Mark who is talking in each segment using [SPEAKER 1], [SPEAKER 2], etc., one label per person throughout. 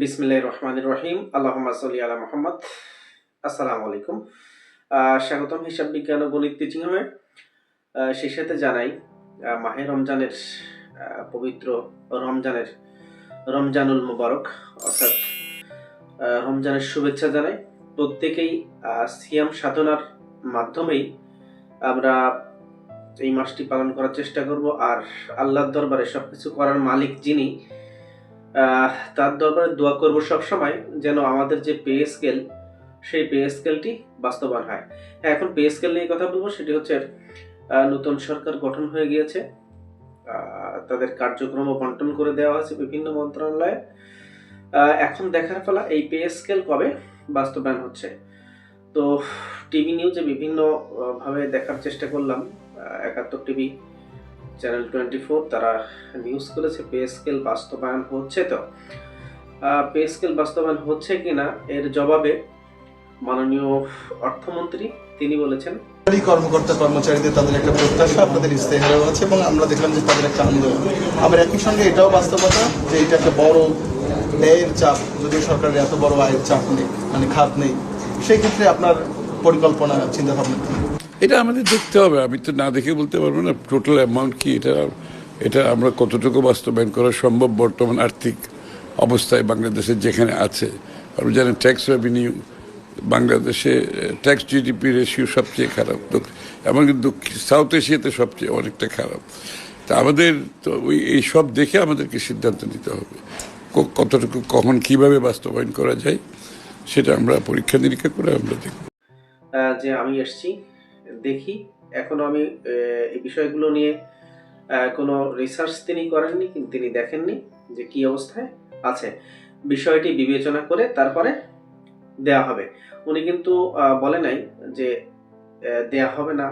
[SPEAKER 1] বিসমিল্লাহ রহমান রহিম। আল্লাহ সাল্লি আলা মোহাম্মদ। আসসালামু আলাইকুম। স্বাগতম হিসাব বিজ্ঞান ও গণিত টিচিং হবে সেই সাথে জানাই মাহে রমজানের পবিত্র রমজানের, রমজানুল মুবারক। অর্থাৎ রমজানের শুভেচ্ছা জানাই। প্রত্যেকেই সিয়াম সাধনার মাধ্যমেই আমরা এই মাসটি পালন করার চেষ্টা করব। আর আল্লাহর দরবারে সবকিছু করার মালিক যিনি তার দরবারে দোয়া করব সব সময় যেন আমাদের যে পে স্কেল, সেই পে স্কেলটি বাস্তবায়ন হয়। হ্যাঁ এখন পে স্কেল নিয়ে কথা বলব, সেটি হচ্ছে নতুন সরকার গঠন হয়ে গিয়েছে। তাদের কার্যক্রম বন্টন করে দেওয়া হয়েছে বিভিন্ন মন্ত্রণালয়ে। এখন দেখার ফলা এই পে স্কেল কবে বাস্তবায়ন হচ্ছে। তো টিভি নিউজে বিভিন্নভাবে দেখার চেষ্টা করলাম Ekattor TV channel twenty four তারা নিউজ করেছে পে স্কেল বাস্তবায়ন হচ্ছে তো। পে স্কেল বাস্তবায়ন হচ্ছে কিনা, এর জবাবে মাননীয় অর্থমন্ত্রী তিনি বলেছেন
[SPEAKER 2] কর্মকর্তা কর্মচারীদের তাদের একটা প্রত্যাশা, আপনাদের ইস্তেহারেও আছে এবং আমরা দেখলাম যে তাদের একটা আন্দোলন আবার একই সঙ্গে এটাও বাস্তবতা যে এটা একটা বড় ব্যয়ের চাপ, যদিও সরকারের এত বড় আয়ের চাপ নেই মানে খাত নেই। সেই ক্ষেত্রে আপনার পরিকল্পনা চিন্তা ভাবনা কি?
[SPEAKER 3] এটা আমাদের দেখতে হবে। আমি তো না দেখে বলতে পারব না। টোটাল অ্যামাউন্ট কি এটা? এটা আমরা কতটুকু বাস্তবায়ন করা সম্ভব বর্তমান আর্থিক অবস্থায় বাংলাদেশের যেখানে আছে? আপনি জানেন ট্যাক্স রেভিনিউ বাংলাদেশে ট্যাক্স জিডিপি রেশিও সবচেয়ে খারাপ। এমনকি দক্ষিণ সাউথ এশিয়াতে সবচেয়ে অনেকটা খারাপ। তা আমাদের তো ওই, এই সব দেখে আমাদেরকে সিদ্ধান্ত নিতে হবে। কতটুকু, কখন কীভাবে বাস্তবায়ন করা যায়, সেটা আমরা পরীক্ষা নিরীক্ষা করে আমরা দেখব।
[SPEAKER 1] যে আমি এসছি দেখি। এখনও আমি এই বিষয়গুলো নিয়ে কোনো রিসার্চ তিনি করেননি, কিন্তু তিনি দেখেননি যে কি অবস্থায় আছে। বিষয়টি বিবেচনা করে তারপরে দেয়া হবে। উনি কিন্তু বলে নাই যে দেয়া হবে না,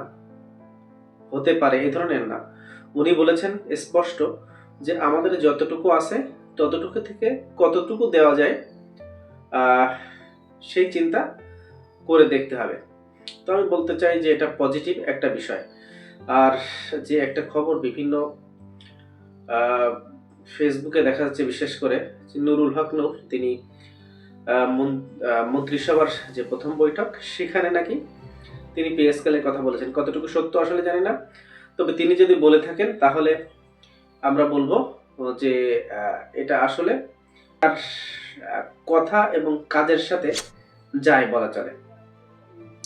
[SPEAKER 1] হতে পারে এই ধরনের না। উনি বলেছেন স্পষ্ট যে আমাদের যতটুকু আছে, ততটুকু থেকে কতটুকু দেওয়া যায় সেই চিন্তা করে দেখতে হবে। তো আমি বলতে চাই যে এটা পজিটিভ একটা বিষয়। আর যে একটা খবর বিভিন্ন ফেসবুকে দেখা যাচ্ছে বিশেষ করে নুরুল হক নূর, তিনি মন- মন্ত্রিসভার যে প্রথম বৈঠক, সেখানে নাকি তিনি পিএসকেলের কথা বলেছেন। কতটুকু সত্য আসলে জানি না। তবে তিনি যদি বলে থাকেন, তাহলে আমরা বলব যে এটা আসলে তার কথা এবং কাজের সাথে যায় বলা চলে।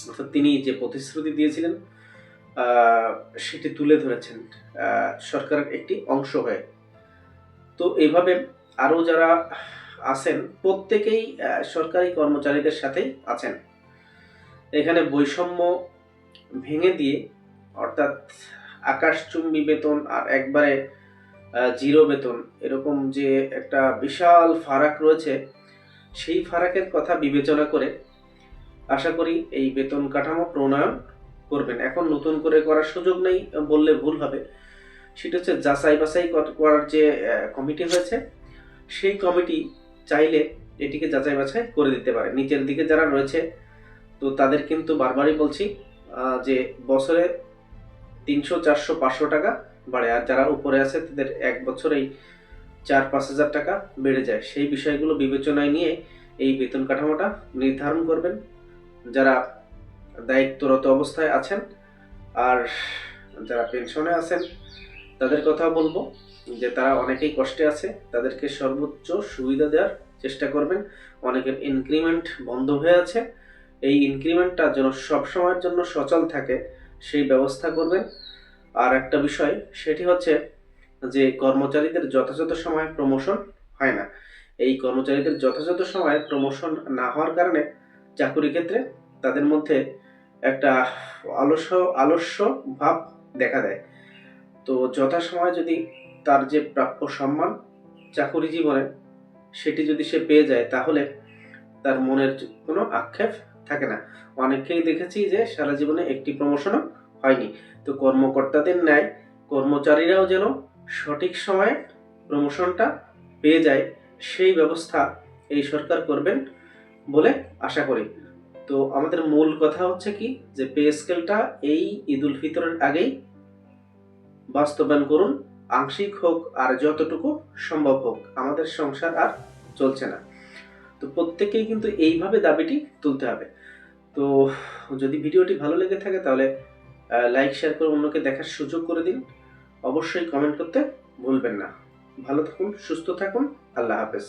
[SPEAKER 1] অর্থাৎ তিনি যে প্রতিশ্রুতি দিয়েছিলেন সেটি তুলে ধরেছেন সরকারের একটি অংশ হয়ে। তো এইভাবে আরও যারা আছেন, প্রত্যেকেই সরকারি কর্মচারীদের সাথেই আছেন। এখানে বৈষম্য ভেঙে দিয়ে, অর্থাৎ আকাশচুম্বী বেতন আর একবারে জিরো বেতন, এরকম যে একটা বিশাল ফারাক রয়েছে, সেই ফারাকের কথা বিবেচনা করে আশা করি এই বেতন কাঠামো প্রণয়ন করবেন। এখন নতুন করে করার সুযোগ নেই, বললে ভুল হবে। সেটা হচ্ছে যাচাই বাছাই কর- করার যে কমিটি হয়েছে, সেই কমিটি চাইলে এটিকে যাচাই বাছাই করে দিতে পারে। নিচের দিকে যারা রয়েছে, তো তাদের কিন্তু বারবারই বলছি যে বছরে তিনশো চারশো পাঁচশো টাকা বাড়ে। আর যারা উপরে আছে, তাদের এক বছরেই চার পাঁচ হাজার টাকা বেড়ে যায়। সেই বিষয়গুলো বিবেচনায় নিয়ে এই বেতন কাঠামোটা নির্ধারণ করবেন। যারা দায়িত্বরত অবস্থায় আছেন আর যারা পেনশনে আছেন, তাদের কথা বলব যে তারা অনেকেই কষ্টে আছে, তাদেরকে সর্বোচ্চ সুবিধা দেওয়ার চেষ্টা করবেন। অনেকের ইনক্রিমেন্ট বন্ধ হয়ে আছে। এই ইনক্রিমেন্টটা যেন সবসময়ের জন্য সচল থাকে, সেই ব্যবস্থা করবেন। আর একটা বিষয়, সেটি হচ্ছে যে কর্মচারীদের যথাযথ সময়ে প্রমোশন হয় না। এই কর্মচারীদের যথাযথ সময়ে প্রমোশন না হওয়ার কারণে চাকুরি ক্ষেত্রে তাদের মধ্যে একটা আলস্য আলস্য ভাব দেখা দেয়। তো যথাসময়ে যদি তার যে প্রাপ্য সম্মান চাকুরি জীবনে সেটি যদি সে পেয়ে যায়, তাহলে তার মনের কোনো আক্ষেপ থাকে না। অনেককেই দেখেছি যে সারা জীবনে একটি প্রমোশনও হয়নি। তো কর্মকর্তাদের ন্যায় কর্মচারীরাও যেন সঠিক সময়ে প্রমোশনটা পেয়ে যায়, সেই ব্যবস্থা এই সরকার করবেন বলে আশা করি। তো আমাদের মূল কথা হচ্ছে কি যে পে স্কেলটা এই ঈদ উল ফিতরের আগেই বাস্তবায়ন করুন, আংশিক হোক আর যতটুকু সম্ভব হোক। আমাদের সংসার আর চলছে না। তো প্রত্যেকেই কিন্তু এইভাবে দাবিটি তুলতে হবে। তো যদি ভিডিওটি ভালো লেগে থাকে তাহলে লাইক, শেয়ার করে অন্যকে দেখার সুযোগ করে দিন। অবশ্যই কমেন্ট করতে ভুলবেন না। ভালো থাকুন, সুস্থ থাকুন। আল্লাহ হাফেজ।